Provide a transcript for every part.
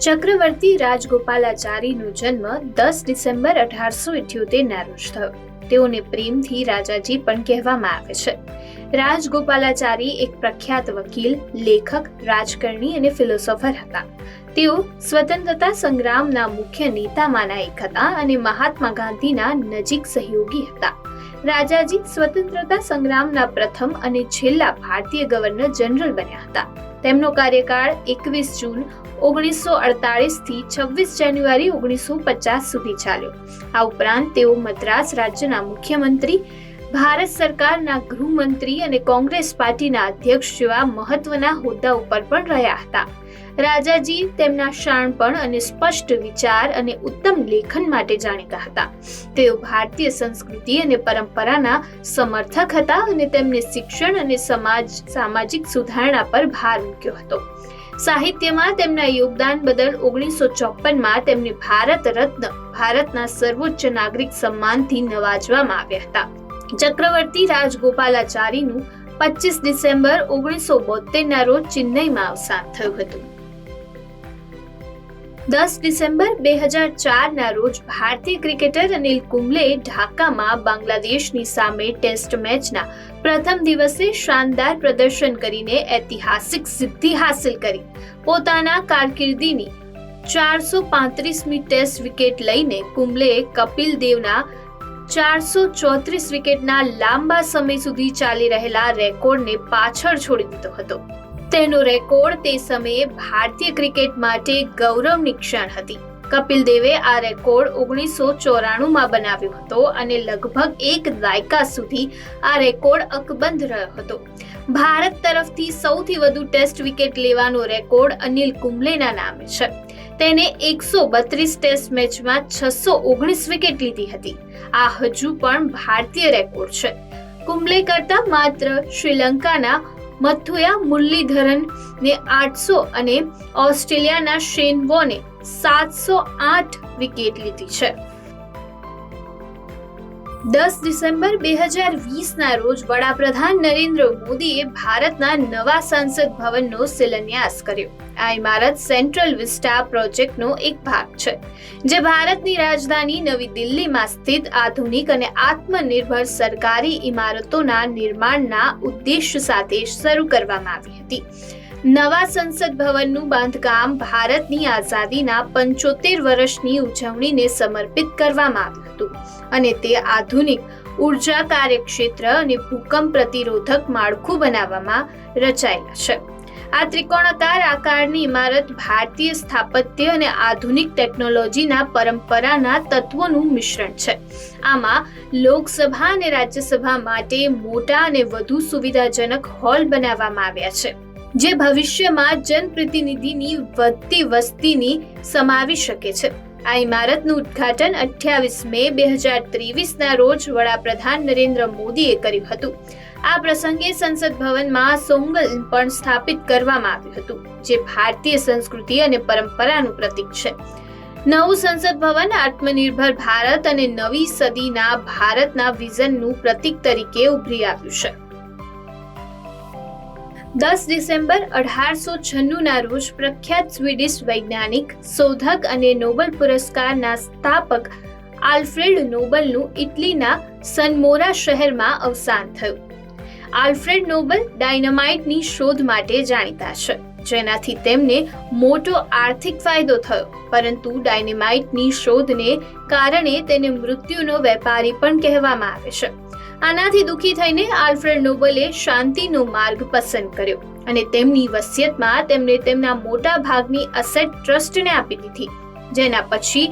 ચક્રવર્તી રાજગોપાલાચારીનો જન્મ દસ ડિસેમ્બર અઢારસો ઇઠ્યોતેરના રોજ થયો. તેઓને પ્રેમથી રાજાજી પણ કહેવામાં આવે છે. રાજગોપાલાચારી એક પ્રખ્યાત વકીલ, લેખક, રાજકારણી અને ફિલોસોફર હતા. તેઓ સ્વતંત્રતા સંગ્રામના મુખ્ય નેતામાંના એક હતા અને મહાત્મા ગાંધીના નજીક સહયોગી હતા. રાજાજી સ્વતંત્રતા સંગ્રામના પ્રથમ અને છેલ્લા ભારતીય ગવર્નર જનરલ બન્યા હતા. તેમનો કાર્યકાળ એકવીસ જૂન ઓગણીસો અડતાળીસથી છવ્વીસ જાન્યુઆરી ઓગણીસો પચાસ સુધી ચાલ્યો. આ ઉપરાંત તેઓ મદ્રાસ રાજ્યના મુખ્યમંત્રી, ભારત સરકારના ગૃહમંત્રી અને કોંગ્રેસ પાર્ટીના અધ્યક્ષ જેવા મહત્વના હોદ્દા ઉપર પણ રહ્યા હતા. રાજાજી તેમના શાણપણ અને સ્પષ્ટ વિચાર અને ઉત્તમ લેખન માટે જાણીતા હતા. તેઓ ભારતીય સંસ્કૃતિ અને પરંપરાના સમર્થક હતા અને તેમને શિક્ષણ અને સમાજ, સામાજિક સુધારણા પર ભાર મૂક્યો હતો. સાહિત્યમાં તેમના યોગદાન બદલ ઓગણીસો ચોપનમાં તેમને ભારત રત્ન, ભારતના સર્વોચ્ચ નાગરિક સન્માનથી નવાજવામાં આવ્યા હતા. ચક્રવર્તી રાજગોપાલાચારીનું પચીસ ડિસેમ્બર ઓગણીસો બોતેરના રોજ ચેન્નઈમાં અવસાન થયું હતું. દસ ડિસેમ્બર બે હજાર ચારના રોજ ભારતીય ક્રિકેટર અનિલ કુંબલે ઢાકામાં બાંગ્લાદેશની સામે ટેસ્ટ મેચના પ્રથમ દિવસે શાનદાર પ્રદર્શન કરીને ઐતિહાસિક સિદ્ધિ હાંસિલ કરી. પોતાના કારકિર્દીની ચારસો પાંત્રીસમી ટેસ્ટ વિકેટ લઈને કુંબલે કપિલ દેવના ચારસો ચોત્રીસ વિકેટના લાંબા સમય સુધી ચાલી રહેલા રેકોર્ડને પાછળ છોડી દીધો હતો. તેનો રેકોર્ડ તે સમયે ભારતીય ક્રિકેટ માટે ગૌરવની ક્ષણ હતી. કપિલ દેવે આ રેકોર્ડ ઓગણીસો ચોરાણુંમાં બનાવ્યો હતો અને લગભગ એક દાયકા સુધી આ રેકોર્ડ અકબંધ રહ્યો હતો. ભારત તરફથી સૌથી વધુ ટેસ્ટ વિકેટ લેવાનો રેકોર્ડ અનિલ કુંબલેના નામે છે. તેને એકસો બત્રીસ ટેસ્ટ મેચમાં છસો ઓગણીસ વિકેટ લીધી હતી. આ હજુ પણ ભારતીય રેકોર્ડ છે. કુંબલે કરતા માત્ર શ્રીલંકાના મથુયા મુરલીધરન ને આઠસો અને ઓસ્ટ્રેલિયાના શેન વોને સાતસો આઠ વિકેટ લીધી છે. દસ ડિસેમ્બર બે હજાર વીસના રોજ વડાપ્રધાન નરેન્દ્ર મોદીએ ભારતના નવા સંસદ ભવનનો શિલાન્યાસ કર્યો. આ ઇમારત સેન્ટ્રલ વિસ્ટા પ્રોજેક્ટનો એક ભાગ છે, જે ભારતની રાજધાની નવી દિલ્હીમાં સ્થિત આધુનિક અને આત્મનિર્ભર સરકારી ઇમારતોના નિર્માણના ઉદ્દેશ સાથે શરૂ કરવામાં આવી હતી. નવા સંસદ ભવનનું બાંધકામ ભારતની આઝાદીના પંચોતેર વર્ષની ઉજવણીને સમર્પિત કરવામાં આવ્યું હતું. અને તે આધુનિક ઊર્જા કાર્યક્ષેત્ર અને ભૂકંપ પ્રતિરોધક માળખું બનાવવામાં રચાયેલા છે. આ ત્રિકોણાકાર આકારની ઇમારત ભારતીય સ્થાપત્ય અને આધુનિક ટેકનોલોજીના પરંપરાના તત્વોનું મિશ્રણ છે. આમાં લોકસભા અને રાજ્યસભા માટે મોટા અને વધુ સુવિધાજનક હોલ બનાવવામાં આવ્યા છે. જે ભવિષ્યમાં જનપ્રતિનિધિની વધતી વસ્તીની સમાવી શકે છે. આ ઇમારતનું ઉદ્ઘાટન અઠ્યાવીસ મે બે હજાર ત્રેવીસના રોજ વડાપ્રધાન નરેન્દ્ર મોદીએ કર્યું હતું. આ પ્રસંગે સંસદ ભવનમાં સોંગલ પણ સ્થાપિત કરવામાં આવ્યું હતું, જે ભારતીય સંસ્કૃતિ અને પરંપરાનું પ્રતીક છે. નવું સંસદ ભવન, આત્મનિર્ભર ભારત અને નવી સદીના ભારતના વિઝનનું પ્રતીક તરીકે ઉભરી આવ્યું છે. દસ ડિસેમ્બર અઢારસો છન્નુંના રોજ પ્રખ્યાત સ્વીડિશ વૈજ્ઞાનિક, શોધક અને નોબલ પુરસ્કારના સ્થાપક આલ્ફ્રેડ નોબલનું ઇટલીના સનમોરા શહેરમાં અવસાન થયું. આલ્ફ્રેડ નોબલ ડાયનામાઇટની શોધ માટે જાણીતા છે, જેનાથી તેમને મોટો આર્થિક ફાયદો થયો, પરંતુ ડાયનેમાઇટની શોધને કારણે તેને મૃત્યુનો વેપારી પણ કહેવામાં આવે છે. આનાથી દુઃખી થઈને આલ્ફ્રેડ નોબલે શાંતિનો માર્ગ પસંદ કર્યો અને તેમની વસિયતમાં તેમણે તેમના મોટા ભાગની અસેટ ટ્રસ્ટને આપી દીધી, જેના પછી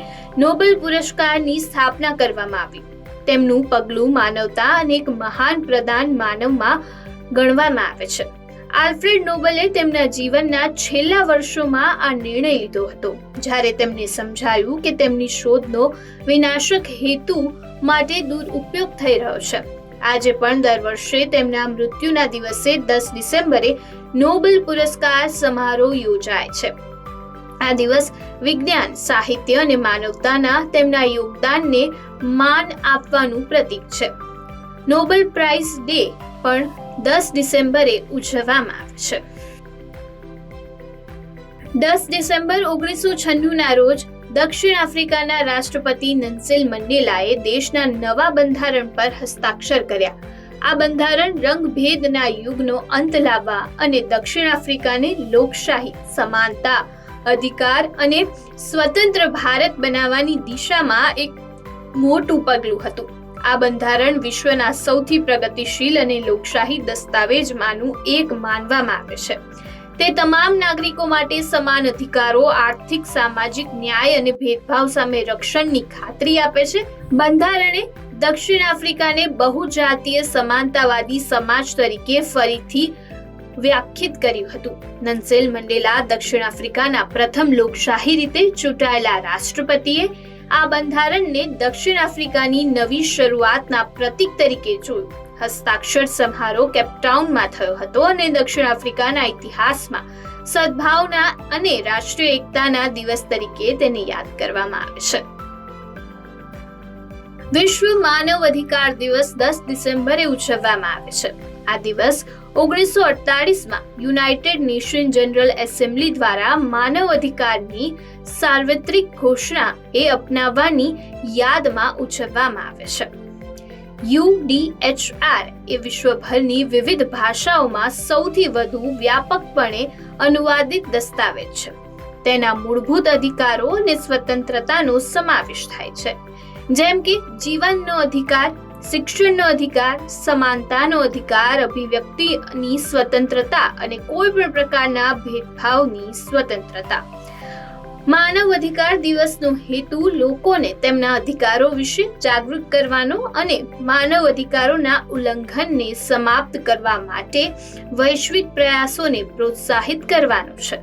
નોબલ પુરસ્કારની સ્થાપના કરવામાં આવી. તેમનું પગલું માનવતા અને એક મહાન પ્રદાન માનવમાં ગણવામાં આવે છે. આલ્ફ્રેડ નોબલે તેમના જીવનના છેલ્લા વર્ષોમાં આ નિર્ણય લીધો હતો, જ્યારે તેમને સમજાયું કે તેમની શોધનો વિનાશક હેતુ માટે દુરુપયોગ થઈ રહ્યો છે. આજે પણ દર વર્ષે તેમના મૃત્યુના દિવસે દસ ડિસેમ્બરે નોબેલ પુરસ્કાર સમારોહ યોજાય છે. આ દિવસ વિજ્ઞાન, સાહિત્ય અને માનવતાના તેમના યોગદાનને માન આપવાનું પ્રતીક છે. નોબેલ પ્રાઇઝ ડે પણ દસ ડિસેમ્બરે ઉજવવામાં આવે છે. દસ ડિસેમ્બર ઓગણીસો છન્નુંના રોજ દક્ષિણ આફ્રિકાના રાષ્ટ્રપતિ નન્સેલ મંડેલાએ દેશના નવા બંધારણ પર હસ્તાક્ષર કર્યા. આ બંધારણ રંગભેદના યુગનો અંત લાવવા અને દક્ષિણ આફ્રિકાને લોકશાહી, સમાનતા, અધિકાર અને સ્વતંત્ર ભારત બનાવવાની દિશામાં એક મોટું પગલું હતું. આ બંધારણ વિશ્વના સૌથી પ્રગતિશીલ અને લોકશાહી દસ્તાવેજમાંનું એક માનવામાં આવે છે. તે તમામ નાગરિકો માટે સમાન અધિકારો, આર્થિક, સામાજિક ન્યાય અને ભેદભાવ સામે રક્ષણની ખાતરી આપે છે. બંધારણે દક્ષિણ આફ્રિકાને બહુજાતીય સમાનતાવાદી સમાજ તરીકે ફરીથી વ્યાખ્યિત કર્યું હતું. નન્સેલ મંડેલા દક્ષિણ આફ્રિકાના પ્રથમ લોકશાહી રીતે ચૂંટાયેલા રાષ્ટ્રપતિએ આ બંધારણને દક્ષિણ આફ્રિકાની નવી શરૂઆતના પ્રતીક તરીકે જોયું. હસ્તાક્ષર સમારોહ કેપટાઉનમાં થયો હતો અને દક્ષિણ આફ્રિકાના ઇતિહાસમાં સદભાવના અને રાષ્ટ્રીય એકતાના દિવસ તરીકે તેને યાદ કરવામાં આવે છે. વિશ્વ માનવ અધિકાર દિવસ દસ ડિસેમ્બરે ઉજવવામાં આવે છે. આ દિવસ ઓગણીસો અડતાલીસમાં યુનાઇટેડ નેશન જનરલ એસેમ્બલી દ્વારા માનવ અધિકારની સાર્વત્રિક ઘોષણા એ અપનાવવાની યાદમાં ઉજવવામાં આવે છે. યુડીએચઆર એ વિશ્વભરની વિવિધ ભાષાઓમાં સૌથી વધુ વ્યાપકપણે અનુવાદિત દસ્તાવેજ છે. તેના મૂળભૂત અધિકારો અને સ્વતંત્રતાનો સમાવેશ થાય છે. જેમ કે જીવનનો અધિકાર, શિક્ષણનો અધિકાર, સમાનતાનો અધિકાર, અભિવ્યક્તિની સ્વતંત્રતા અને કોઈ પણ પ્રકારના ભેદભાવની સ્વતંત્રતા. માનવ અધિકાર દિવસનો હેતુ લોકોને તેમના અધિકારો વિશે જાગૃત કરવાનો અને માનવ અધિકારોના ઉલ્લંઘનને સમાપ્ત કરવા માટે વૈશ્વિક પ્રયાસોને પ્રોત્સાહિત કરવાનો છે.